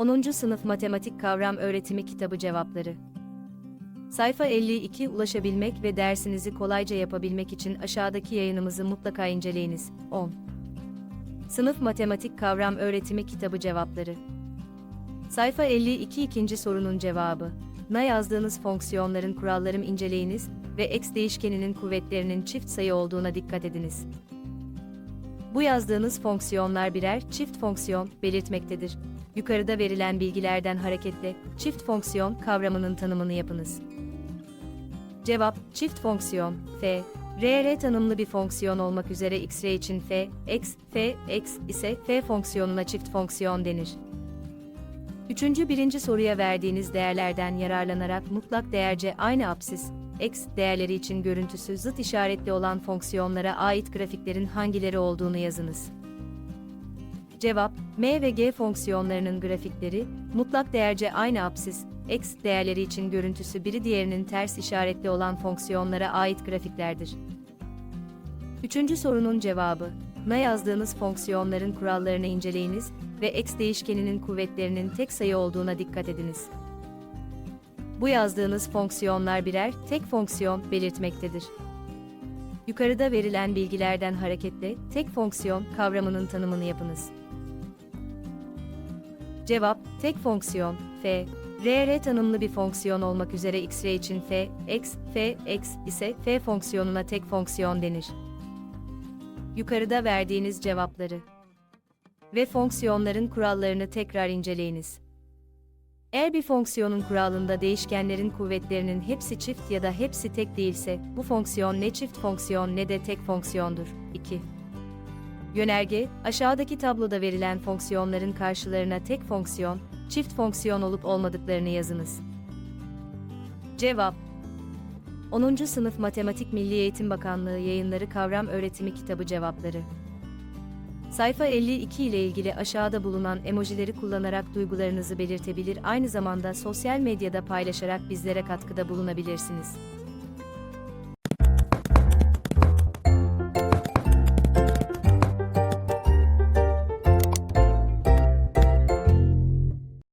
10. Sınıf Matematik Kavram Öğretimi Kitabı Cevapları Sayfa 52 Ulaşabilmek ve dersinizi kolayca yapabilmek için aşağıdaki yayınımızı mutlaka inceleyiniz. 10. Sınıf Matematik Kavram Öğretimi Kitabı Cevapları Sayfa 52 ikinci sorunun cevabı. Na yazdığınız fonksiyonların kurallarını inceleyiniz ve x değişkeninin kuvvetlerinin çift sayı olduğuna dikkat ediniz. Bu yazdığınız fonksiyonlar birer çift fonksiyon belirtmektedir. Yukarıda verilen bilgilerden hareketle çift fonksiyon kavramının tanımını yapınız. Cevap: Çift fonksiyon f RR tanımlı bir fonksiyon olmak üzere x r için f, x, f, x ise f fonksiyonuna çift fonksiyon denir. Üçüncü birinci soruya verdiğiniz değerlerden yararlanarak mutlak değerce aynı apsis, x değerleri için görüntüsü zıt işaretli olan fonksiyonlara ait grafiklerin hangileri olduğunu yazınız. Cevap, m ve g fonksiyonlarının grafikleri, mutlak değerce aynı apsis, x değerleri için görüntüsü biri diğerinin ters işaretli olan fonksiyonlara ait grafiklerdir. Üçüncü sorunun cevabı, na yazdığınız fonksiyonların kurallarını inceleyiniz ve x değişkeninin kuvvetlerinin tek sayı olduğuna dikkat ediniz. Bu yazdığınız fonksiyonlar birer tek fonksiyon belirtmektedir. Yukarıda verilen bilgilerden hareketle tek fonksiyon kavramının tanımını yapınız. Cevap, tek fonksiyon, f, RR tanımlı bir fonksiyon olmak üzere x r için f, x, f, x ise f fonksiyonuna tek fonksiyon denir. Yukarıda verdiğiniz cevapları ve fonksiyonların kurallarını tekrar inceleyiniz. Eğer bir fonksiyonun kuralında değişkenlerin kuvvetlerinin hepsi çift ya da hepsi tek değilse, bu fonksiyon ne çift fonksiyon ne de tek fonksiyondur. 2. Yönerge, aşağıdaki tabloda verilen fonksiyonların karşılarına tek fonksiyon, çift fonksiyon olup olmadıklarını yazınız. Cevap 10. Sınıf Matematik Milli Eğitim Bakanlığı Yayınları Kavram Öğretimi Kitabı Cevapları Sayfa 52 ile ilgili aşağıda bulunan emojileri kullanarak duygularınızı belirtebilir aynı zamanda sosyal medyada paylaşarak bizlere katkıda bulunabilirsiniz.